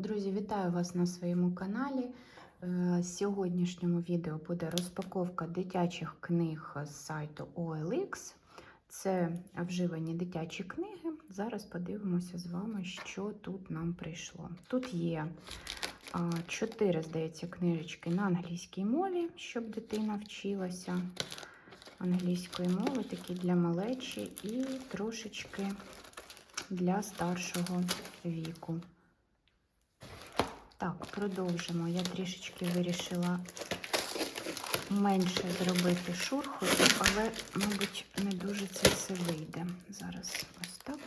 Друзі, вітаю вас на своєму каналі. Е, Сьогоднішньому відео буде розпаковка дитячих книг з сайту OLX. Це вживані дитячі книги. Зараз подивимося з вами, що тут нам прийшло. Тут є чотири, здається, книжечки на англійській мові, щоб дитина вчилася англійської мови, такі для малечі, і трошечки для старшого віку. Так, продовжимо. Я трішечки вирішила менше зробити шурху, але, мабуть, не дуже це все вийде. Зараз ось так.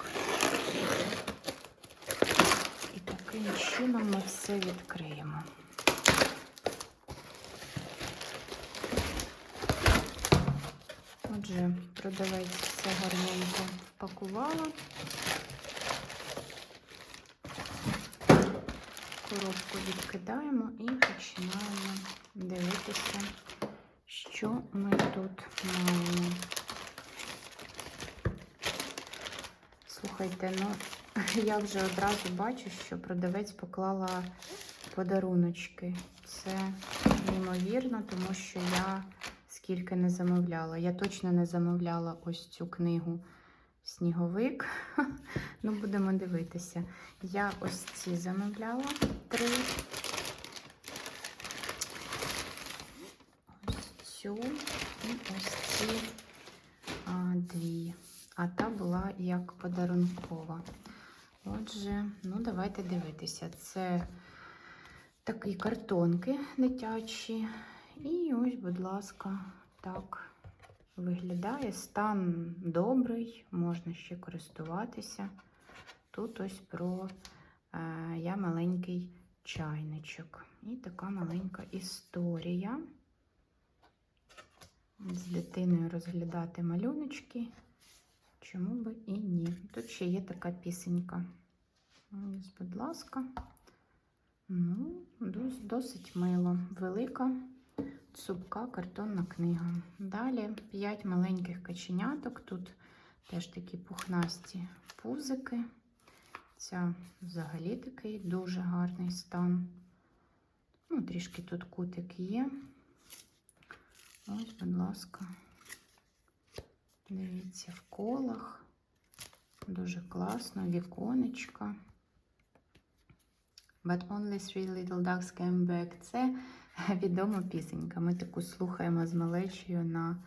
І таким чином ми все відкриємо. Отже, продавець все гарненько впакувала. Коробку відкидаємо і починаємо дивитися, що ми тут маємо. Слухайте, ну я вже одразу бачу, що продавець поклала подаруночки. Це неймовірно, тому що я скільки не замовляла. Я точно не замовляла ось цю книгу Сніговик. Ну, будемо дивитися. Я ось ці замовляла три. Ось цю і ось ці а, дві. А та була як подарункова. Отже, ну давайте дивитися. Це такі картонки дитячі. І ось, будь ласка, так виглядає. Стан добрий, можна ще користуватися. Тут ось про е, я маленький чайничок. І така маленька історія. З дитиною розглядати малюночки. Чому би і ні. Тут ще є така пісенька. Ось, будь ласка. Ну, досить мило. Велика цупка картонна книга. Далі 5 маленьких каченяток. Тут теж такі пухнасті пузики. Ця взагалі такий дуже гарний стан. Ну, Трішки тут кутик є. Ось, будь ласка, дивіться, в колах. Дуже класно, віконечка. But only three little ducks came back. Це відома пісенька. Ми таку слухаємо з малечою на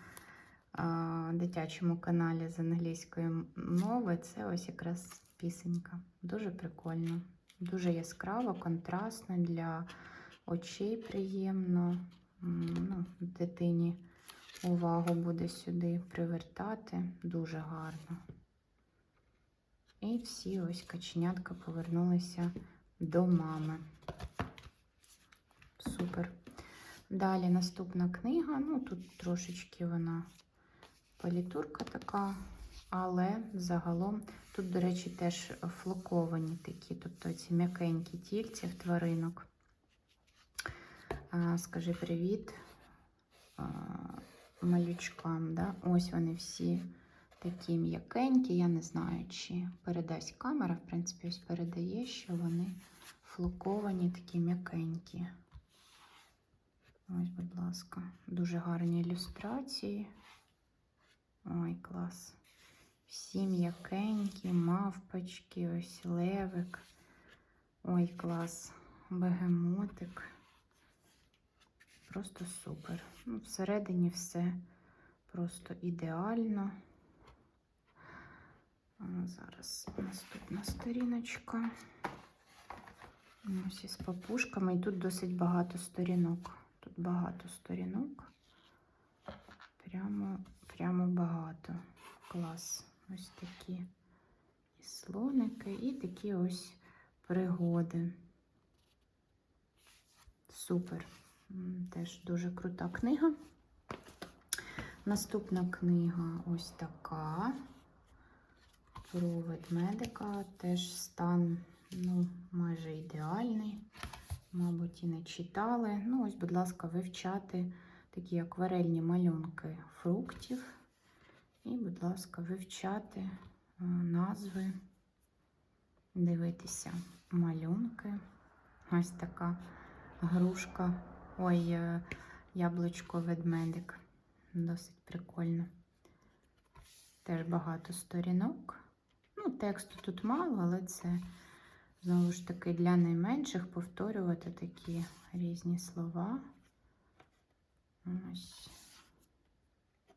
а, дитячому каналі з англійської мови. Це ось якраз пісенька. Дуже прикольно, дуже яскраво, контрастно для очей приємно. Ну, Дитині увагу буде сюди привертати. Дуже гарно. І всі ось каченятка повернулися до мами. Супер. Далі наступна книга. Ну, тут трошечки вона палітурка така, але загалом тут, до речі, теж флоковані такі, тобто ці м'якенькі тільці в тваринок. А, Скажи привіт а, малючкам. Да? Ось вони всі такі м'якенькі. Я не знаю, чи передасть камера, в принципі, ось передає, що вони флоковані, такі м'якенькі. Ось, будь ласка, дуже гарні ілюстрації. Ой, клас. Всі м'якенькі, мавпочки, ось левик. Ой, клас, бегемотик. Просто супер. Ну, Всередині все просто ідеально. Зараз наступна сторіночка. Ось із папушками. І тут досить багато сторінок. Тут багато сторінок. Прямо, прямо багато. Клас. Ось такі і слоники, і такі ось пригоди. Супер. Теж дуже крута книга. Наступна книга ось така. Про ведмедика. Теж стан, ну, майже ідеальний. Мабуть, і не читали. Ну, ось, будь ласка, вивчати такі акварельні малюнки фруктів. І, будь ласка, вивчати назви, дивитися малюнки. Ось така грушка. Ой, е, яблучко ведмедик. Досить прикольно. Теж багато сторінок. Ну, тексту тут мало, але це знову ж таки для найменших повторювати такі різні слова. Ось,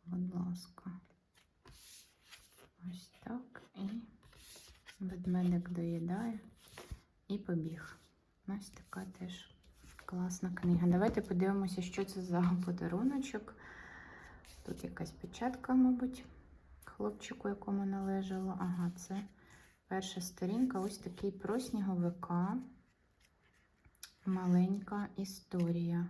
будь ласка. Ось так. І ведмедик доїдає і побіг. Ось така теж класна книга. Давайте подивимося, що це за подаруночок. Тут якась печатка, мабуть, хлопчику, якому належало. Ага, це перша сторінка. Ось такий про сніговика. Маленька історія.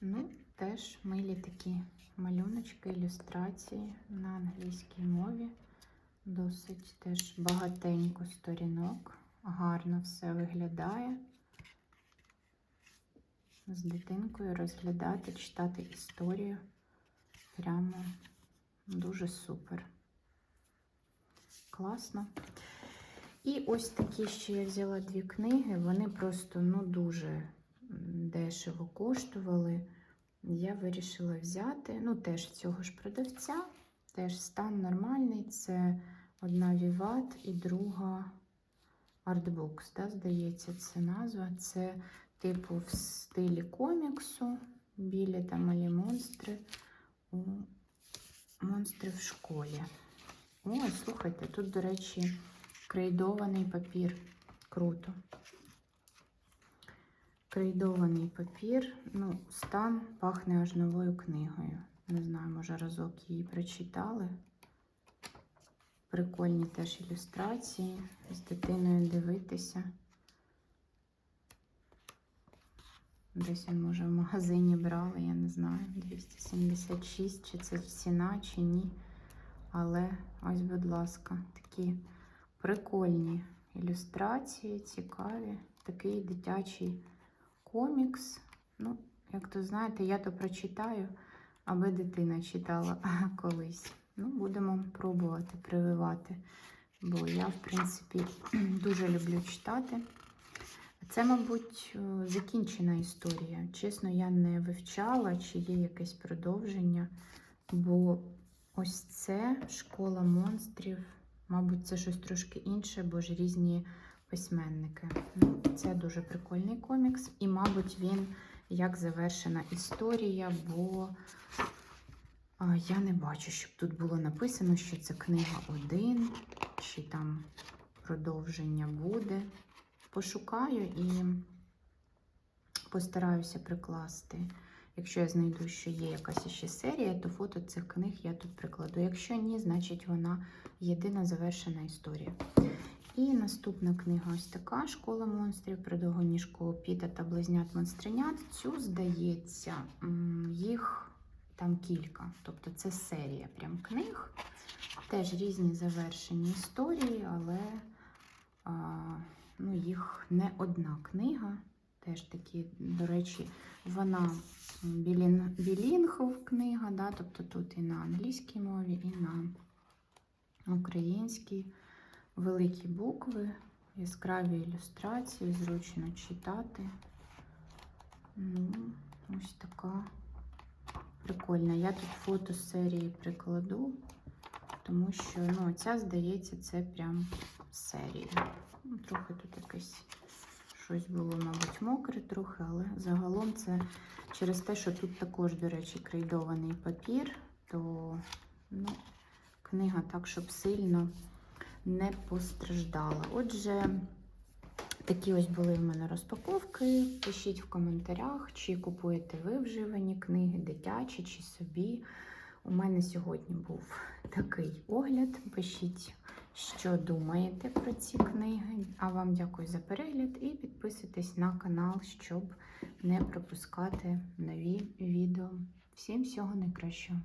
Ну, теж милі такі малюночки, ілюстрації на англійській мові. Досить теж багатенько сторінок. Гарно все виглядає. З дитинкою розглядати, читати історію. Прямо дуже супер. Класно. І ось такі ще я взяла дві книги. Вони просто ну, дуже дешево коштували. Я вирішила взяти, ну, теж цього ж продавця, теж стан нормальний. Це одна Віват і друга Artbooks, да, здається, це назва. Це типу в стилі коміксу. Білі та малі монстри монстри в школі. О, слухайте, тут, до речі, крейдований папір. Круто. Крейдований папір. Ну, стан пахне аж новою книгою. Не знаю, може разок її прочитали. Прикольні теж ілюстрації. З дитиною дивитися. Десь він, може, в магазині брали, я не знаю, 276, чи це ціна, чи ні. Але ось, будь ласка, такі прикольні ілюстрації, цікаві. Такий дитячий комікс. Ну, як то знаєте, я то прочитаю, аби дитина читала колись. Ну, будемо пробувати прививати. Бо я, в принципі, дуже люблю читати. Це, мабуть, е, закінчена історія. Чесно, я не вивчала, чи є якесь продовження. Бо ось це школа монстрів. Мабуть, це щось трошки інше, бо ж різні письменники. Ну, Це дуже прикольний комікс. І, мабуть, він як завершена історія, бо я не бачу, щоб тут було написано, що це книга 1, чи там продовження буде. Пошукаю і постараюся прикласти. Якщо я знайду, що є якась ще серія, то фото цих книг я тут прикладу. Якщо ні, значить вона єдина завершена історія. І наступна книга ось така: Школа монстрів, придовгоніжку Піта та близнят монстренят. Цю, здається, їх там кілька. Тобто це серія прям книг. Теж різні завершені історії, але а, ну, їх не одна книга. Теж такі, до речі, вона білін, білінгов книга, да, тобто тут і на англійській мові, і на українській. Великі букви, яскраві ілюстрації, зручно читати. Ну, ось така прикольна. Я тут фото з серії прикладу, тому що ну, ця, здається, це прям серія. Ну, трохи тут якесь щось було, мабуть, мокре трохи, але загалом це через те, що тут також, до речі, крейдований папір, то ну, книга так, щоб сильно не постраждала. Отже, такі ось були в мене розпаковки. Пишіть в коментарях, чи купуєте ви вживані книги, дитячі чи собі. У мене сьогодні був такий огляд. Пишіть, що думаєте про ці книги. А вам дякую за перегляд і підписуйтесь на канал, щоб не пропускати нові відео. Всім всього найкращого!